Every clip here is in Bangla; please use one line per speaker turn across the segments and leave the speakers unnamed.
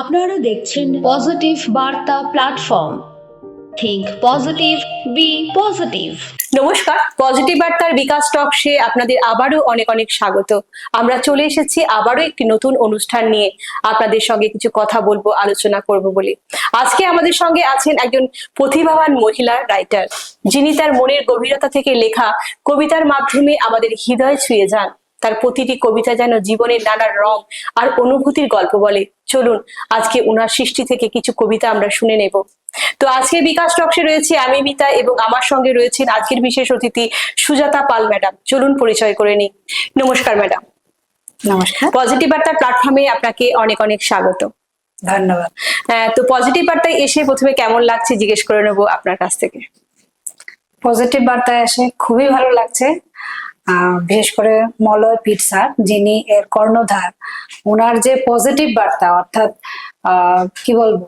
আপনারা দেখছেন পজিটিভ বার্তা platform think positive be positive
নমস্কার পজিটিভ বার্তার বিকাশ টকসে আপনাদের আবারও অনেক অনেক স্বাগত। আমরা চলে এসেছি আবারও একটি নতুন অনুষ্ঠান নিয়ে। আপনাদের সঙ্গে কিছু কথা বলব, আলোচনা করব বলে। আজকে আমাদের সঙ্গে আছেন একজন প্রতিভাবান মহিলা রাইটার যিনি তার মনের গভীরতা থেকে লেখা কবিতার মাধ্যমে আমাদের হৃদয় ছুঁয়ে যান। তার প্রতিটি কবিতা যেন জীবনের নানা রং আর অনুভূতির গল্প বলে। চলুন আজকে ওনার সৃষ্টি থেকে কিছু কবিতা আমরা শুনে নেব। তো আজকে বিকাশ টকসে রয়েছে আমি মিতা এবং আমার সঙ্গে রয়েছেন আজকের বিশেষ অতিথি সুজাতা পাল ম্যাডাম। চলুন পরিচয় করে নিই। নমস্কার ম্যাডাম।
নমস্কার।
পজিটিভ বার্তা প্ল্যাটফর্মে আপনাকে অনেক অনেক স্বাগত।
ধন্যবাদ।
আহ, তো পজিটিভ বার্তায় এসে প্রথমে কেমন লাগছে জিজ্ঞেস করে নেব আপনার কাছ থেকে।
পজিটিভ বার্তায় এসে খুবই ভালো লাগছে। বিশেষ করে মলয় পিট যিনি এর কর্ণধার ওনার যে পজিটিভ বার্তা, অর্থাৎ কি বলব,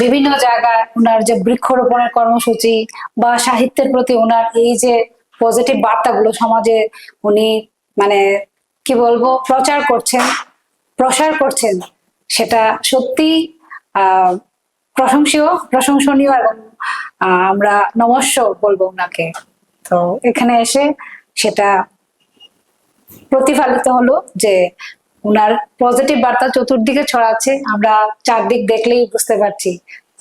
বিভিন্ন জায়গায় ওনার যে বৃক্ষরোপণের কর্মসূচি বা সাহিত্যের প্রতি ওনার এই যে পজিটিভ বার্তাগুলো সমাজে উনি মানে কি বলব, প্রচার করছেন, প্রসার করছেন, সেটা সত্যি প্রশংসীয়, প্রশংসনীয় এবং আমরা নমস্য বলব ওনাকে তো এখানে এসে সেটা প্রতিফলিত হলো যে ওনার পজিটিভ বার্তা চতুর্দিকে ছড়াচ্ছে। আমরা চারদিক দেখলেই বুঝতে পারছি।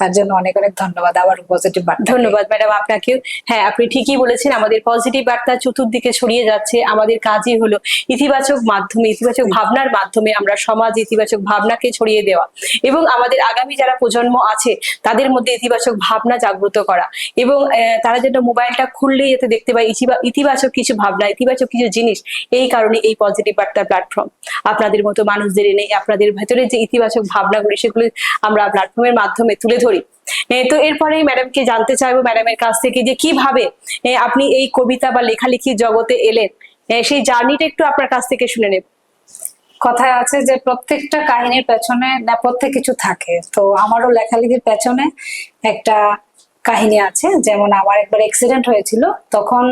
তার জন্য অনেক অনেক ধন্যবাদ আবার পজিটিভ বার্তা
ধন্যবাদ ম্যাডাম আপনাকেও। হ্যাঁ আপনি ঠিকই বলেছেন, আমাদের পজিটিভ বার্তা চতুর্দিকে ছড়িয়ে যাচ্ছে। আমাদের কাজই হলো ইতিবাচক মাধ্যমে, ইতিবাচক ভাবনার মাধ্যমে আমরা সমাজ ইতিবাচক ভাবনাকে ছড়িয়ে দেওয়া এবং আমাদের আগামী যারা প্রজন্ম আছে, তাদের মধ্যে ইতিবাচক ভাবনা জাগ্রত করা এবং তারা যেন মোবাইলটা খুললেই যাতে দেখতে পায় ইতিবা- ইতিবাচক কিছু ভাবনা, ইতিবাচক কিছু জিনিস এই কারণে এই পজিটিভ বার্তা প্ল্যাটফর্ম আপনাদের মতো মানুষদের এনে, আপনাদের ভেতরে যে ইতিবাচক ভাবনাগুলি, সেগুলি আমরা প্ল্যাটফর্মের মাধ্যমে তুলে ধরি। এ, তো এরপরে ম্যাডামকে জানতে চাইব ম্যাডামের কাছ থেকে যে কীভাবে আপনি এই কবিতা বা লেখালেখির জগতে এলেন। সেই জার্নিটা একটু আপনার কাছ থেকে শুনে নেব।
কথায় আছে যে প্রত্যেকটা কাহিনীর পেছনে নেপথ্যে কিছু থাকে। তো আমারও লেখালেখির পেছনে একটা কাহিনী আছে। যেমন আমার একবার অ্যাক্সিডেন্ট হয়েছিল তখন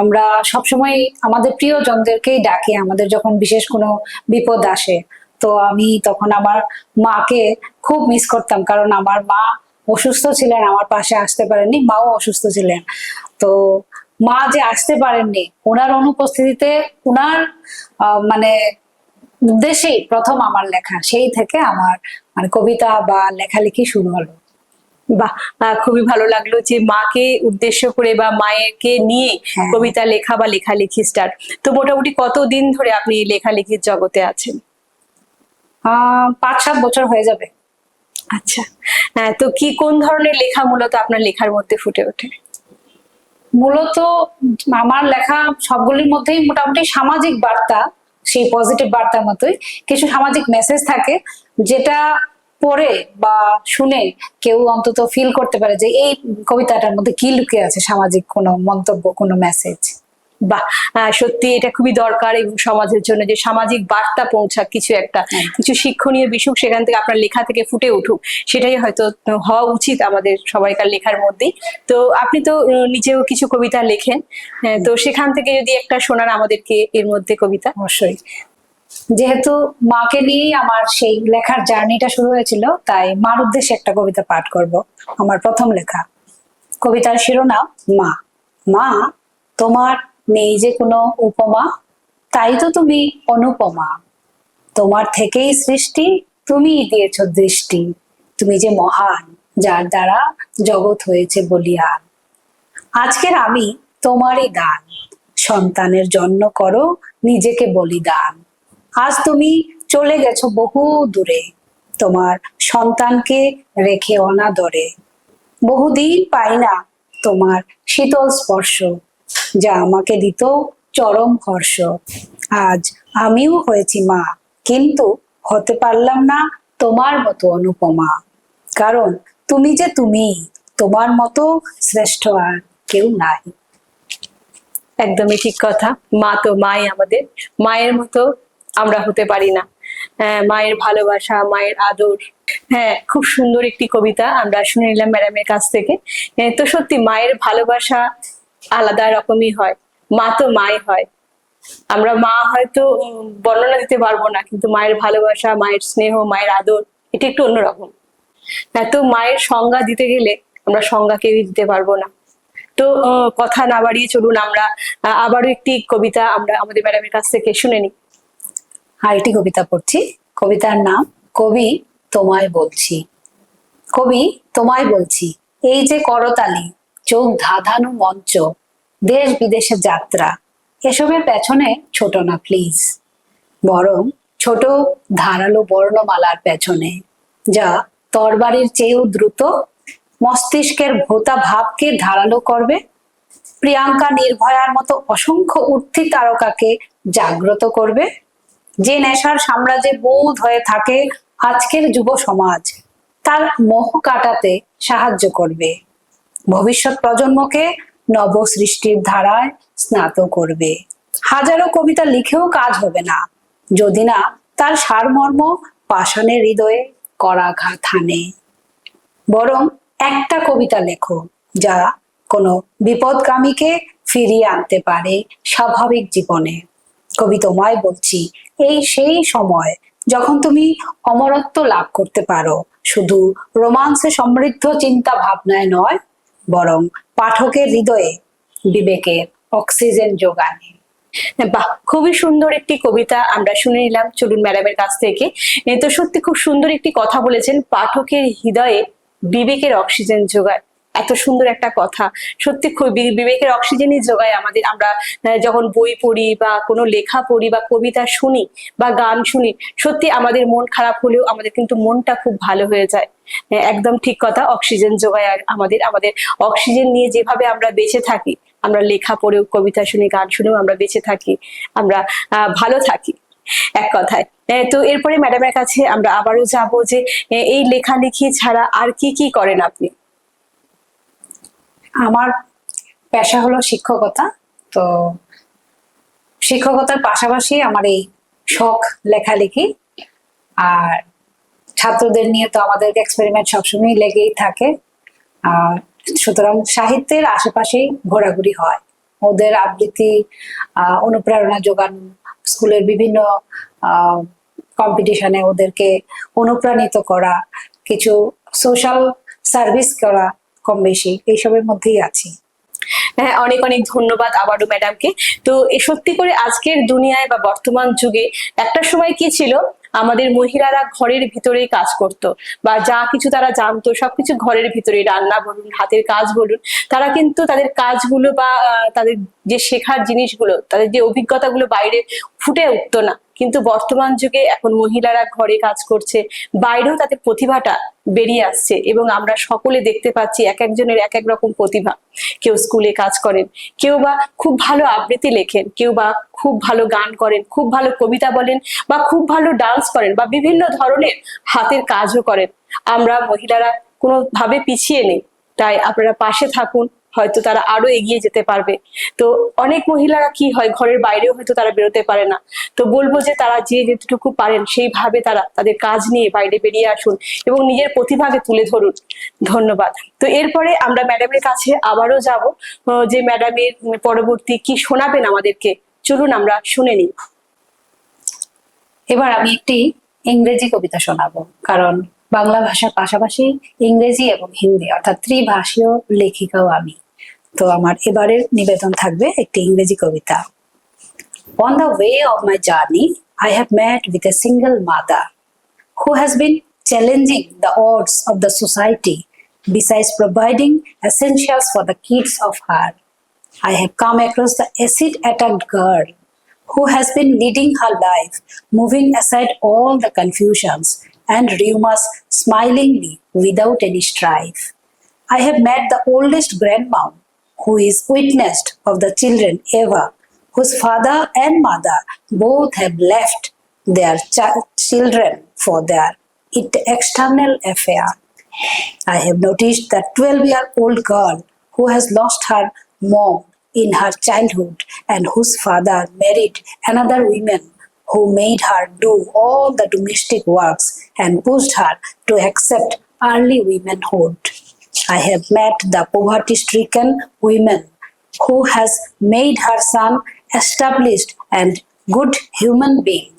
আমরা সবসময় আমাদের প্রিয়জনদেরকেই ডাকি আমাদের যখন বিশেষ কোনো বিপদ আসে। তো আমি তখন আমার মাকে খুব মিস করতাম। কারণ আমার মা অসুস্থ ছিলেন আমার পাশে আসতে পারেননি মাও অসুস্থ ছিলেন। তো মা যে আসতে পারেননি ওনার অনুপস্থিতিতে ওনার মানে উদ্দেশ্যেই প্রথম আমার লেখা। সেই থেকে আমার মানে কবিতা বা লেখালেখি শুরু হলো।
বাহ খুবই ভালো লাগল যে মাকে উদ্দেশ্য করে বা মায়েরকে নিয়ে
হ্যাঁ।
কবিতা লেখা বা লেখালেখি স্টার্ট তো মোটামুটি কতদিন ধরে আপনি লেখালেখির জগতে আছেন?
পাঁচ সাত বছর হয়ে যাবে।
আচ্ছা। হ্যাঁ তো কি কোন ধরনের লেখা মূলত আপনার লেখার মধ্যে ফুটে ওঠে?
মূলত আমার লেখা সবগুলির মধ্যেই মোটামুটি সামাজিক বার্তা সেই পজিটিভ বার্তার মতোই কিছু সামাজিক মেসেজ থাকে যেটা পড়ে বা শুনে কেউ অন্তত ফিল করতে পারে যে এই কবিতাটার মধ্যে কি লুকিয়ে আছে সামাজিক কোনো মন্তব্য কোনো মেসেজ
সত্যি এটা খুবই দরকার এবং সমাজের জন্য যে সামাজিক বার্তা পৌঁছাক কিছু একটা
হ্যাঁ।
কিছু শিক্ষণীয় বিষয় সেখান থেকে আপনার লেখা থেকে ফুটে উঠুক সেটাই হয়তো হওয়া উচিত আমাদের সবাইকার লেখার মধ্যেই। তো আপনি তো নিজেও কিছু কবিতা লেখেন হ্যাঁ, তো সেখান থেকে যদি একটা শোনান আমাদেরকে এর মধ্যে কবিতা?
অবশ্যই। যেহেতু মাকে নিয়েই আমার সেই লেখার জার্নিটা শুরু হয়েছিল তাই মার উদ্দেশ্যে একটা কবিতা পাঠ করব আমার প্রথম লেখা। কবিতার শিরোনাম মা। মা তোমার নেই যে কোনো উপমা, তাই তো তুমি অনুপমা। তোমার থেকেই সৃষ্টি, তুমিই দিয়েছ দৃষ্টি। তুমি যে মহান, যার দ্বারা জগৎ হয়েছে বলিয়ান আজকের আমি তোমারই দান, সন্তানের জন্য করো নিজেকে বলিদান। আজ তুমি চলে গেছো বহু দূরে, তোমার সন্তানকে রেখে অনাদরে। বহুদিন পাই না তোমার শীতল স্পর্শ যা আমাকে দিত চরম হর্ষ আজ আমিও হয়েছি মা কিন্তু হতে পারলাম না তোমার মতো অনুপমা। কারণ তুমি যে তুমি তোমার মতো শ্রেষ্ঠ আর কেউ নাই।
একদমই ঠিক কথা। মা তো মাই আমাদের। মায়ের মতো আমরা হতে পারি না। হ্যাঁ, মায়ের ভালোবাসা মায়ের আদর। হ্যাঁ খুব সুন্দর একটি কবিতা আমরা শুনে নিলাম ম্যাডামের কাছ থেকে। হ্যাঁ, তো সত্যি মায়ের ভালোবাসা আলাদা রকমই হয়। মা তো মাই হয়। আমরা মা হয়তো বর্ণনা দিতে পারব না, কিন্তু মায়ের ভালোবাসা, মায়ের স্নেহ, মায়ের আদর, এটা একটু অন্যরকম। এত মায়ের সংজ্ঞা দিতে গেলে আমরা সংজ্ঞা কেউই দিতে পারব না। তো কথা না বাড়িয়ে চলুন আমরা আবারও একটি কবিতা আমরা আমাদের ম্যাডামের কাছ থেকে শুনে নিই।
আরেকটি কবিতা পড়ছি। কবিতার নাম, কবি তোমায় বলছি। কবি তোমায় বলছি। এই যে করতালি চোখ ধাঁধানো মঞ্চ, দেশ বিদেশে যাত্রা, এসবের পেছনে ছোট না প্লিজ বরং ছোট ধারালো বর্ণমালার পেছনে, যা তরবারির চেয়েও দ্রুত মস্তিষ্কের ভোতা ভাবকে ধারালো করবে, প্রিয়াঙ্কা নির্ভয়ার মতো অসংখ্য উর্থি তারকাকে জাগ্রত করবে, যে নেশার সাম্রাজ্যে বোধ হয়ে থাকে আজকের যুব সমাজ তার মোহ কাটাতে সাহায্য করবে। ভবিষ্যৎ প্রজন্মকে নব সৃষ্টির ধারায় স্নাত করবে। হাজারো কবিতা লিখেও কাজ হবে না, যদি না তার সারমর্ম পাষাণের হৃদয়ে করাঘাত হানে বরং একটা কবিতা লেখো, যা কোনো বিপদগামীকে ফিরিয়ে আনতে পারে স্বাভাবিক জীবনে। কবি তোমায় বলছি, এই সেই সময় যখন তুমি অমরত্ব লাভ করতে পারো। শুধু রোমান্সে সমৃদ্ধ চিন্তা ভাবনায় নয় বরং পাঠকের হৃদয়ে বিবেকের অক্সিজেন যোগান।
বাহ, খুবই সুন্দর একটি কবিতা আমরা শুনে নিলাম চলুন ম্যাডামের কাছ থেকে। তো সত্যি খুব সুন্দর একটি কথা বলেছেন, পাঠকের হৃদয়ে বিবেকের অক্সিজেন যোগায়। এত সুন্দর একটা কথা। সত্যি খুব বিবেকের অক্সিজেনই যোগায় আমাদের। আমরা যখন বই পড়ি বা কোনো লেখা পড়ি বা কবিতা শুনি বা গান শুনি সত্যি আমাদের মন খারাপ হলেও আমাদের কিন্তু মনটা খুব ভালো হয়ে যায়। একদম ঠিক কথা অক্সিজেন যোগায় আমাদের আমাদের অক্সিজেন নিয়ে যেভাবে আমরা বেঁচে থাকি আমরা লেখা পড়েও কবিতা শুনে গান শুনেও আমরা বেঁচে থাকি আমরা ভালো থাকি। এক কথায়। এ, তো এরপরে ম্যাডামের কাছে আমরা আবারও যাব যে এই লেখালেখি ছাড়া আর কি কি করেন আপনি?
আমার পেশা হলো শিক্ষকতা, তো শিক্ষকতার পাশাপাশি আমার এই শখ লেখালেখি। আর ছাত্রদের নিয়ে তো আমাদের এক্সপেরিমেন্ট সবসময় লেগেই থাকে। আর সুতরাং সাহিত্যের আশেপাশেই ঘোরাঘুরি হয়। ওদের আবৃত্তি অনুপ্রেরণা যোগান স্কুলের বিভিন্ন কম্পিটিশনে ওদেরকে অনুপ্রাণিত করা, কিছু সোশ্যাল সার্ভিস করা কম বেশি এইসবের মধ্যেই আছি।
হ্যাঁ অনেক অনেক ধন্যবাদ আবারও ম্যাডামকে। তো এ সত্যি করে আজকের দুনিয়ায় বা বর্তমান যুগে একটা সময় কি ছিল? আমাদের মহিলারা ঘরের ভিতরেই কাজ করত বা যা কিছু তারা জানতো, সবকিছু ঘরের ভিতরে রান্না বলুন, হাতের কাজ বলুন, তারা কিন্তু তাদের কাজগুলো বা তাদের যে শেখার জিনিসগুলো, তাদের যে অভিজ্ঞতাগুলো বাইরে ফুটে উঠতো না। কিন্তু বর্তমান যুগে এখন মহিলারা ঘরে কাজ করছে, বাইরেও তাদের প্রতিভাটা বেরিয়ে আসছে এবং আমরা সকলে দেখতে পাচ্ছি এক একজনের এক এক রকম প্রতিভা। কেউ স্কুলে কাজ করেন, কেউ বা খুব ভালো আবৃত্তি লেখেন, কেউ বা খুব ভালো গান করেন, খুব ভালো কবিতা বলেন বা খুব ভালো ডান্স করেন বা বিভিন্ন ধরনের হাতের কাজও করেন। আমরা মহিলারা কোনোভাবে পিছিয়ে নেই, তাই আপনারা পাশে থাকুন হয়তো তারা আরও এগিয়ে যেতে পারবে। তো অনেক মহিলারা কি হয়, ঘরের বাইরেও হয়তো তারা বেরোতে পারে না। তো বলব যে তারা যে যেটুকু পারেন, সেইভাবে তারা তাদের কাজ নিয়ে বাইরে বেরিয়ে আসুন এবং নিজের প্রতিভাকে তুলে ধরুন। ধন্যবাদ। তো এরপরে আমরা ম্যাডামের কাছে আবারও যাব। যে ম্যাডামের পরবর্তী কি শোনাবেন আমাদেরকে, চলুন আমরা শুনে নিই।
এবার আমি একটি ইংরেজি কবিতা শোনাবো, কারণ বাংলা ভাষার পাশাপাশি ইংরেজি এবং হিন্দি, অর্থাৎ ত্রিভাষীয় লেখিকাও আমি। তো আমার এবারের নিবেদন থাকবে একটি ইংরেজি কবিতা On the way of my journey, I have met with a single mother who has been challenging the odds of the society besides providing essentials for the kids of her. I have come across the acid attacked girl who has been leading her life, moving aside all the confusions and rumors smilingly without any strife. I have met the oldest grandmom who is witnessed of the children ever, whose father and mother both have left their ch- children for their it- external affair. I have noticed that 12 year old girl who has lost her mom in her childhood and whose father married another woman who made her do all the domestic works and pushed her to accept early womanhood. I have met the poverty stricken women who has made her son established and good human being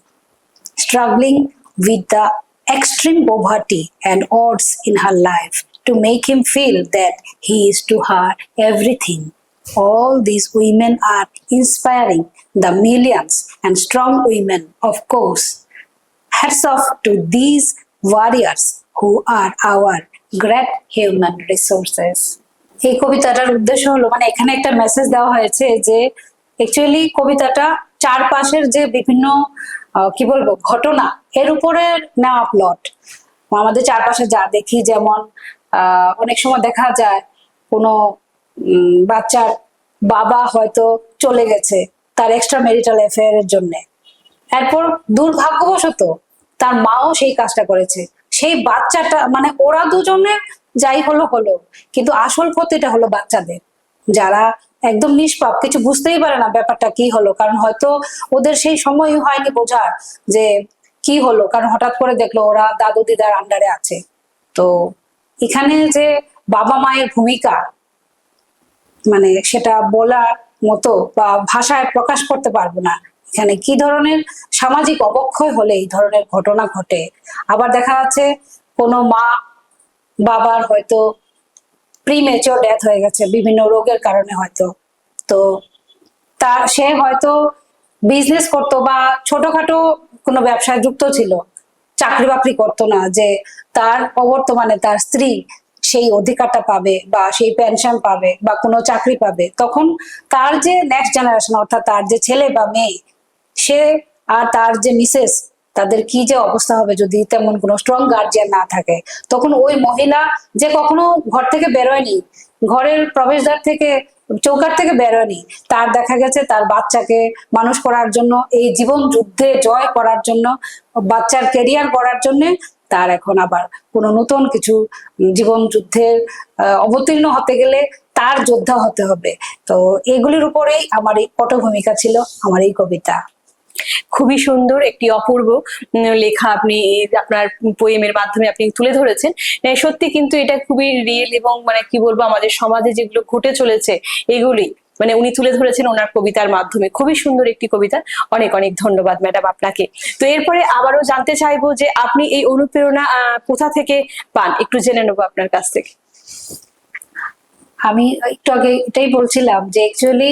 struggling with the extreme poverty and odds in her life to make him feel that he is to her everything. All these women are inspiring the millions and strong women, of course. Hats off to these warriors who are our great human resources এই কবিতাটার উদ্দেশ্য হলো মানে এখানে একটা মেসেজ দেওয়া হয়েছে যে অ্যাকচুয়ালি কবিতাটা চারপাশের যে বিভিন্ন কি বলব, ঘটনা, এর উপরে নেওয়া প্লট আমাদের চারপাশে যা দেখি, যেমন অনেক সময় দেখা যায়, কোনো বাচ্চার বাবা হয়তো চলে গেছে তার এক্সট্রা ম্যারিটাল অ্যাফেয়ারের জন্যে। এরপর দুর্ভাগ্যবশত তার মাও সেই কাজটা করেছে। সেই বাচ্চাটা মানে ওরা দুজনে যাই হলো হলো, কিন্তু আসল ক্ষতিটা হলো বাচ্চাদের। যারা একদম নিষ্পাপ, কিছু বুঝতেই পারে না ব্যাপারটা কি হলো, কারণ হয়তো ওদের সেই সময়ই হয়নি বোঝার যে কি হলো, কারণ হঠাৎ করে দেখল ওরা দাদু দিদার আন্ডারে আছে। তো এখানে যে বাবা মায়ের ভূমিকা মানে সেটা বলার মতো বা ভাষায় প্রকাশ করতে পারব না। এখানে কি ধরনের সামাজিক অবক্ষয় হলে এই ধরনের ঘটনা ঘটে? আবার দেখা যাচ্ছে কোনো মা বাবার হয়তো প্রিমেচর ডেথ হয়ে গেছে, বিভিন্ন রোগের কারণে হয়তো। তো তা সে হয়তো বিজনেস করতো বা ছোটখাটো কোনো ব্যবসায় যুক্ত ছিল, চাকরি বাকরি করতো না যে তার অবর্তমানে তার স্ত্রী সেই অধিকারটা পাবে বা সেই পেনশন পাবে বা কোনো চাকরি পাবে। তখন তার যে নেক্সট জেনারেশন অর্থাৎ তার যে ছেলে বা মেয়ে সে আর তার যে মিসেস, তাদের কি যে অবস্থা হবে যদি তেমন কোনো স্ট্রং গার্জিয়ান না থাকে? তখন ওই মহিলা যে কখনো ঘর থেকে বেরোয়নি, ঘরের প্রবেশদ্বার থেকে চৌকার থেকে বেরোয়নি, তার দেখা গেছে তার বাচ্চাকে মানুষ করার জন্য, এই জীবন যুদ্ধে জয় করার জন্য, বাচ্চার কেরিয়ার করার জন্য তার এখন আবার কোনো নতুন কিছু জীবন যুদ্ধের অবতীর্ণ হতে গেলে তার যোদ্ধা হতে হবে। তো এগুলির উপরেই আমার এই পটভূমিকা ছিল, আমার এই কবিতা।
খুবই সুন্দর একটি অপূর্ব লেখা আপনি, আপনার পোয়েমের মাধ্যমে আপনি তুলে ধরেছেন। সত্যি কিন্তু এটা খুবই রিয়েল এবং মানে কি বলব, আমাদের সমাজে যেগুলো ঘটে চলেছে, এগুলি মানে উনি তুলে ধরেছেন ওনার কবিতার মাধ্যমে। খুবই সুন্দর একটি কবিতা। অনেক অনেক ধন্যবাদ ম্যাডাম আপনাকে। তো এরপরে আবারও জানতে চাইব যে আপনি এই অনুপ্রেরণা কোথা থেকে পান? একটু জেনে নেব আপনার কাছ থেকে।
আমি একটু আগে এটাই বলছিলাম যে অ্যাকচুয়ালি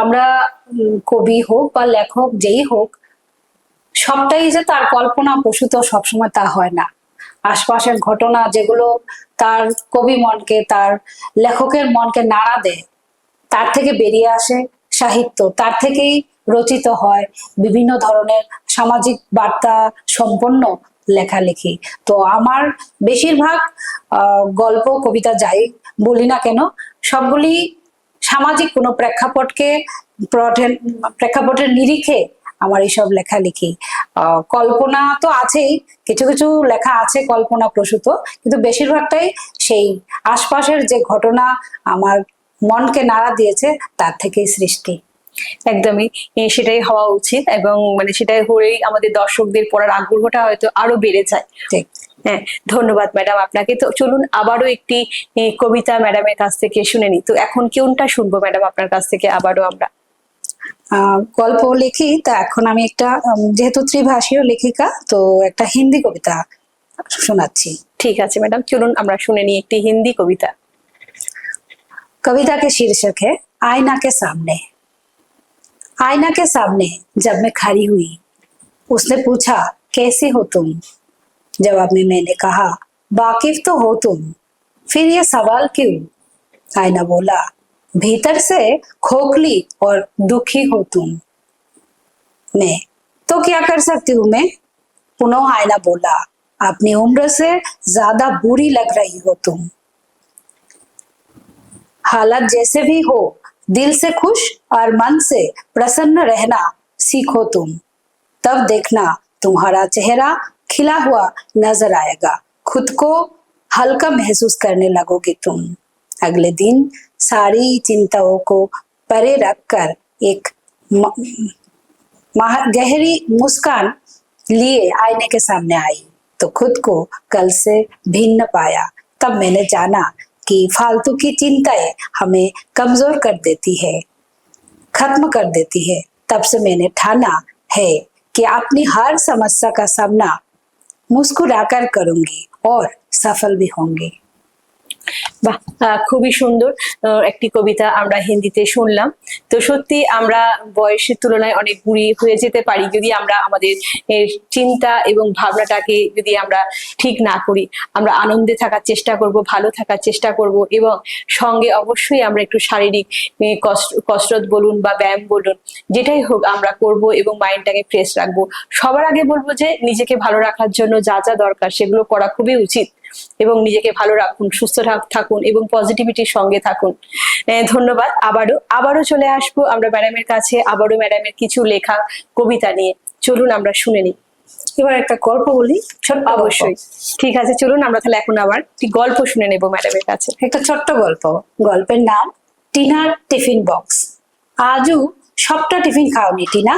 আমরা কবি হোক বা লেখক যেই হোক, সবটাই যে তার কল্পনা প্রসূত সবসময় তা হয় না। আশপাশের ঘটনা যেগুলো তার কবি মনকে, তার লেখকের মনকে নাড়া দেয়, তার থেকে বেরিয়ে আসে সাহিত্য, তার থেকেই রচিত হয় বিভিন্ন ধরনের সামাজিক বার্তা সম্পন্ন লেখালেখি। তো আমার বেশিরভাগ গল্প কবিতা যাই বলি না কেন, সবগুলি সামাজিক কোনো প্রেক্ষাপটকে প্রেক্ষাপটের নিরিখে আমার এইসব লেখালেখি কল্পনা তো আছেই কিছু কিছু লেখা আছে কল্পনা প্রসূত কিন্তু বেশিরভাগটাই সেই আশপাশের যে ঘটনা আমার মনকে নাড়া দিয়েছে তার থেকেই সৃষ্টি।
একদমই সেটাই হওয়া উচিত এবং মানে সেটাই হয়েই আমাদের দর্শকদের পড়ার আগ্রহটা হয়তো আরও বেড়ে যায়।
ঠিক।
হ্যাঁ ধন্যবাদ ম্যাডাম আপনাকে তো চলুন আবারও একটি এ, কবিতা ম্যাডামের কাছ থেকে শুনে নিই তো এখন কোনটা শুনবো ম্যাডাম আপনার কাছ থেকে আবারও আমরা
আহ, গল্প লিখি তা এখন আমি একটা উম, যেহেতু ত্রিভাষীয় লেখিকা তো একটা হিন্দি কবিতা শোনাচ্ছি
ঠিক আছে ম্যাডাম চলুন আমরা শুনে নিই একটি হিন্দি কবিতা
कविता के शीर्षक है आईना के सामने आईना के सामने जब मैं खड़ी हुई उसने पूछा कैसी हो तुम जवाब में मैंने कहा, वाकिफ तो हो तुम। फिर ये सवाल क्यों? आईना बोला, भीतर से खोखली और दुखी हो तुम। मैं? तो क्या कर सकती हूँ मैं? पुनः आईना बोला, अपनी उम्र से ज़्यादा बुरी लग रही हो तुम। हालत जैसे भी हो, दिल से खुश और मन से प्रसन्न रहना सीखो तुम। तब देखना तुम्हारा चेहरा खिला हुआ नज़र आएगा। खुद को हल्का महसूस करने लगोगे तुम। अगले दिन सारी चिंताओं को परे रखकर एक गहरी मुस्कान लिए आईने के सामने आई। तो खुद को कल से भिन्न पाया। तब मैंने जाना कि फालतू की चिंताएँ हमें कमज़ोर कर देती है, खत्म कर देती है। तब से मैंने ठाना है कि अपनी हर समस्या का सामना मुस्कुरा कर करूँगी और सफल भी होंगी।
বাহ খুবই সুন্দর একটি কবিতা আমরা হিন্দিতে শুনলাম। তো সত্যি আমরা বয়সের তুলনায় অনেক বুড়ি হয়ে যেতে পারি যদি আমরা আমাদের চিন্তা এবং ভাবনাটাকে যদি আমরা ঠিক না করি। আমরা আনন্দে থাকার চেষ্টা করব, ভালো থাকার চেষ্টা করব এবং সঙ্গে অবশ্যই আমরা একটু শারীরিক কসরত বলুন বা ব্যায়াম বলুন, যেটাই হোক আমরা করব এবং মাইন্ডটাকে ফ্রেশ রাখব। সবার আগে বলব যে নিজেকে ভালো রাখার জন্য যা যা দরকার সেগুলো করা খুবই উচিত। এবং নিজেকে ভালো রাখুন সুস্থ থাকুন এবং পজিটিভিটির সঙ্গে থাকুন। ধন্যবাদ। আবারও আবারও চলে আসব আমরা ম্যাডামের কাছে আবারও ম্যাডামের কিছু লেখা কবিতা নিয়ে। চলুন আমরা শুনে নিই।
এবার একটা গল্প বলি
অবশ্যই। ঠিক আছে চলুন আমরা তাহলে এখন আবার একটি গল্প শুনে নেব ম্যাডামের কাছে।
একটা ছোট্ট গল্প। গল্পের নাম টিনার টিফিন বক্স। আজও সবটা টিফিন খাওনি Tina.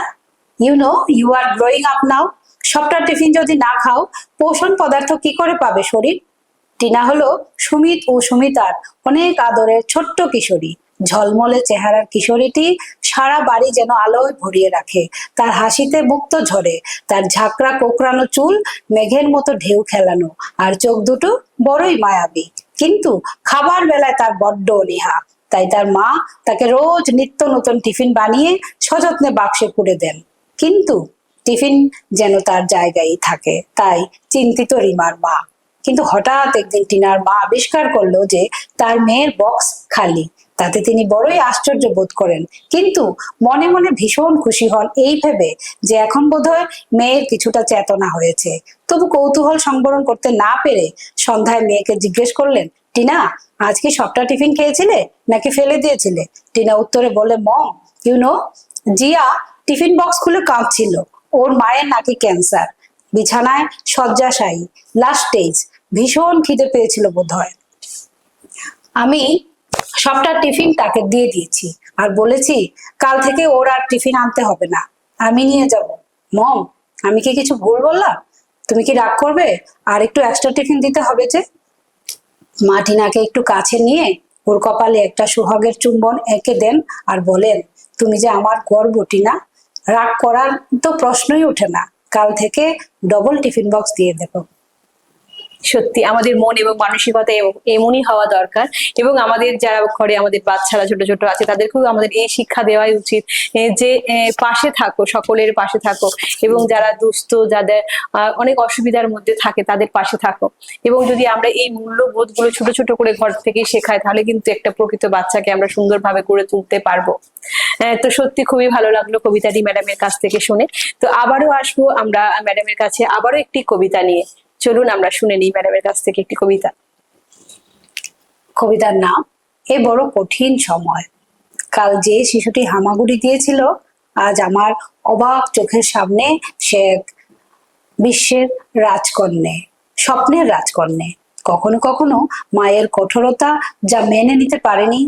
You know you are growing up now সবটা টিফিন যদি না খাও, পোষণ পদার্থ কি করে পাবে শরীর? টিনা হলো সুমিত ও সুমিতার অনেক আদরের ছোট্ট কিশোরী। ঝলমলে চেহারার কিশোরীটি সারা বাড়ি যেন আলোয় ভরিয়ে রাখে। তার হাসিতে মুক্ত ঝরে, তার ঝাঁকড়া কোকড়ানো চুল, মেঘের মতো ঢেউ খেলানো, আর চোখ দুটো বড়ই মায়াবী। কিন্তু খাবার বেলায় তার বড্ড অনীহা। তাই তার মা তাকে রোজ নিত্য নতুন টিফিন বানিয়ে সযত্নে বাক্সে পুড়ে দেন। কিন্তু টিফিন যেন তার জায়গায় থাকে। তাই চিন্তিত রিমার মা। কিন্তু হঠাৎ একদিন টিনার মা আবিষ্কার করল যে তার মেয়ের বক্স খালি। তাতে তিনি বড়ই আশ্চর্য বোধ করেন। কিন্তু মনে মনে ভীষণ খুশি হন এই ভেবে যে এখন বোধহয় মেয়ের কিছুটা চেতনা হয়েছে। তবু কৌতূহল সংবরণ করতে না পেরে সন্ধ্যায় মেয়েকে জিজ্ঞেস করলেন, টিনা আজ কি সবটা টিফিন খেয়েছিলে নাকি ফেলে দিয়েছিলে? টিনা উত্তরে বলে mom you know Jia tiffin box খুলে কাঁদছিল। ওর মায়ের নাকি ক্যান্সার। বিছানায় শয্যাশায়ী লাস্ট স্টেজ ভীষণ খিদে পেয়েছিল বোধহয়। আমি সবটা টিফিন তাকে দিয়ে দিয়েছি আর বলেছি, কাল থেকে ওর আর টিফিন আনতে হবে না, আমি নিয়ে যাব। মম, আমি কি কিছু ভুল বললাম? তুমি কি রাগ করবে? আর একটু এক্সট্রা টিফিন দিতে হবে যে? মাটিনাকে একটু কাছে নিয়ে ওর কপালে একটা সুহাগের চুম্বন এঁকে দেন আর বলেন, তুমি যে আমার গর্ব, টিনা রাগ করার তো প্রশ্নই ওঠে না। কাল থেকে ডবল টিফিন বক্স দিয়ে দেবো।
সত্যি, আমাদের মন এবং মানসিকতা এম- এমনই হওয়া দরকার। এবং আমাদের যারা ঘরে আমাদের বাচ্চারা ছোট ছোট আছে, তাদেরকেও আমাদের এই শিক্ষা দেওয়াই উচিত যে পাশে থাকো, সকলের পাশে থাকো। এবং যারা দুস্থ, যাদের অনেক অসুবিধার মধ্যে থাকে, তাদের পাশে থাকো। এবং যদি আমরা এই মূল্যবোধগুলো ছোট ছোট করে ঘর থেকে শেখাই, তাহলে কিন্তু একটা প্রকৃত বাচ্চাকে আমরা সুন্দরভাবে গড়ে তুলতে পারব। তো সত্যি খুবই ভালো লাগল কবিতাটি ম্যাডামের কাছ থেকে শুনে। তো আবারও আসব আমরা ম্যাডামের কাছে আবারও একটি কবিতা নিয়ে। চলুন আমরা শুনে নিই ম্যাডামের কাছ থেকে একটি কবিতা।
কবিতার নাম, এ বড় কঠিন সময়। কাল যে শিশুটি হামাগুড়ি দিয়েছিল, আজ আমার অবাক চোখের সামনে সে বিশ্বের রাজকন্যে, স্বপ্নের রাজকন্যে। কখনো কখনো মায়ের কঠোরতা যা মেনে নিতে পারেনি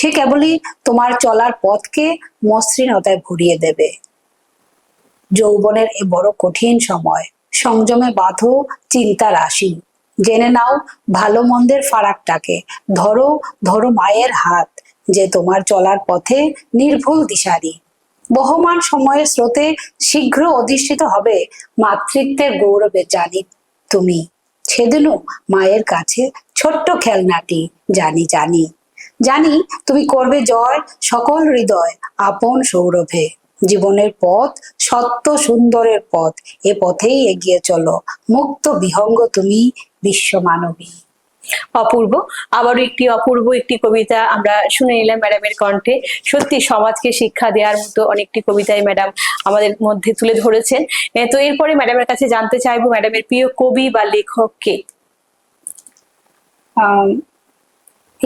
সে কেবলই তোমার চলার পথকে মসৃণতায় ভরিয়ে দেবে। যৌবনের এ বড় কঠিন সময়, সংযমে বাঁধো চিন্তা রাশি জেনে নাও ভালো মন্দের ফারাকটাকে, ধরো ধরো মায়ের হাত, যে তোমার চলার পথে নির্ভুল দিশারি। বহমান সময়ের স্রোতে শীঘ্র অধিষ্ঠিত হবে মাতৃত্বের গৌরবে জানি তুমি। সেদিনও মায়ের কাছে ছোট্ট খেলনাটি, জানি জানি। জানি তুমি করবে জয় সকল হৃদয় আপন সৌরভে। জীবনের পথ সত্য সুন্দরের পথ এ পথেই এগিয়ে চলো। মুক্ত বিহঙ্গ তুমি বিশ্ব মানবী।
অপূর্ব আবারও একটি অপূর্ব একটি কবিতা আমরা শুনে নিলাম ম্যাডামের কণ্ঠে। সত্যি সমাজকে শিক্ষা দেওয়ার মতো অনেকটি কবিতাই ম্যাডাম আমাদের মধ্যে তুলে ধরেছেন। তো এরপরে ম্যাডামের কাছে জানতে চাইব ম্যাডামের প্রিয় কবি বা লেখক কে?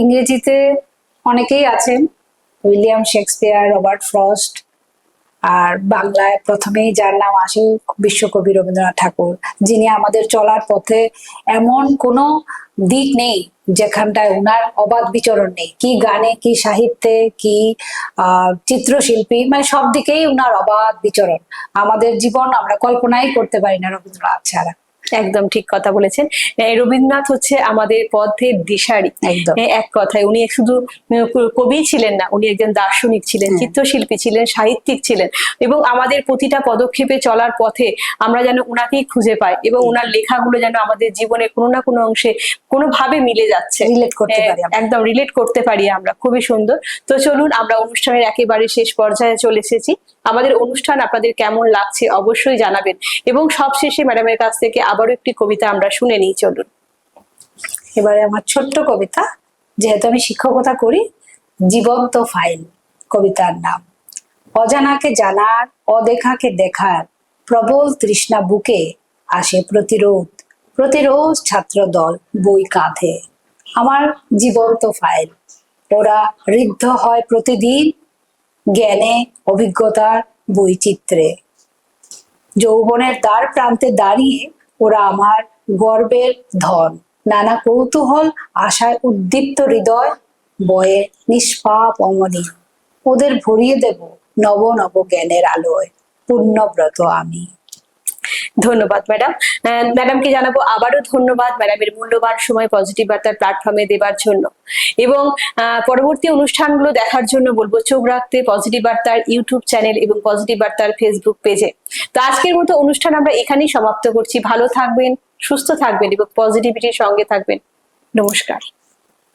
ইংরেজিতে অনেকেই আছেন, উইলিয়াম শেক্সপিয়ার, রবার্ট ফ্রস্ট, আর বাংলায় প্রথমেই যার নাম আসে বিশ্বকবি রবীন্দ্রনাথ ঠাকুর, যিনি আমাদের চলার পথে এমন কোনো দিক নেই যেখানটায় ওনার অবাধ বিচরণ নেই। কি গানে, কি সাহিত্যে, কি চিত্রশিল্পী মানে সব দিকেই ওনার অবাধ বিচরণ। আমাদের জীবন আমরা কল্পনাই করতে পারি না রবীন্দ্রনাথ ছাড়া।
একদম ঠিক কথা বলেছেন। রবীন্দ্রনাথ হচ্ছে আমাদের পথের দিশারি। এক কথায় উনি শুধু কবি ছিলেন না উনি একজন দার্শনিক ছিলেন। চিত্রশিল্পী ছিলেন সাহিত্যিক ছিলেন এবং আমাদের প্রতিটা পদক্ষেপে চলার পথে আমরা যেন উনাকেই খুঁজে পাই এবং ওনার লেখাগুলো যেন আমাদের জীবনে কোনো না কোনো অংশে কোনোভাবে মিলে যাচ্ছে।
রিলেট করতে পারি
একদম রিলেট করতে পারি আমরা। খুবই সুন্দর। তো চলুন আমরা অনুষ্ঠানের একেবারে শেষ পর্যায়ে চলে এসেছি। আমাদের অনুষ্ঠান আপনাদের কেমন লাগছে অবশ্যই জানাবেন। এবং সবশেষে ম্যাডামের কাছ থেকে আবারও একটি কবিতা আমরা শুনে নিই, চলুন।
এবারে আমার ছোট্ট কবিতা, যেহেতু আমি শিক্ষকতা করি, জীবন্ত ফাইল, কবিতার নাম। অজানাকে জানার, অদেখাকে দেখার, প্রবল তৃষ্ণা বুকে আসে প্রতিরোধ। প্রতিরোধ ছাত্র দল বই কাঁধে। আমার জীবন্ত ফাইল, ওরা ঋদ্ধ হয় প্রতিদিন জ্ঞানে, অভিজ্ঞতার বৈচিত্র্যে। যৌবনের দ্বার প্রান্তে দাঁড়িয়ে ওরা আমার গর্বের ধন। নানা কৌতূহল, আশায় উদ্দীপ্ত হৃদয়, বয়ে নিষ্পাপ অমনি। ওদের ভরিয়ে দেব নব নব জ্ঞানের আলোয়। পূর্ণব্রত আমি।
ধন্যবাদ ম্যাডাম ম্যাডামকে জানাব আবারও ধন্যবাদ ম্যাডামের মূল্যবান সময় পজিটিভ বার্তার প্ল্যাটফর্মে দেবার জন্য। এবং পরবর্তী অনুষ্ঠানগুলো দেখার জন্য বলব চোখ রাখতে পজিটিভ বার্তার ইউটিউব চ্যানেল এবং পজিটিভ বার্তার ফেসবুক পেজে তো আজকের মতো অনুষ্ঠান আমরা এখানেই সমাপ্ত করছি। ভালো থাকবেন, সুস্থ থাকবেন এবং পজিটিভিটির সঙ্গে থাকবেন। নমস্কার।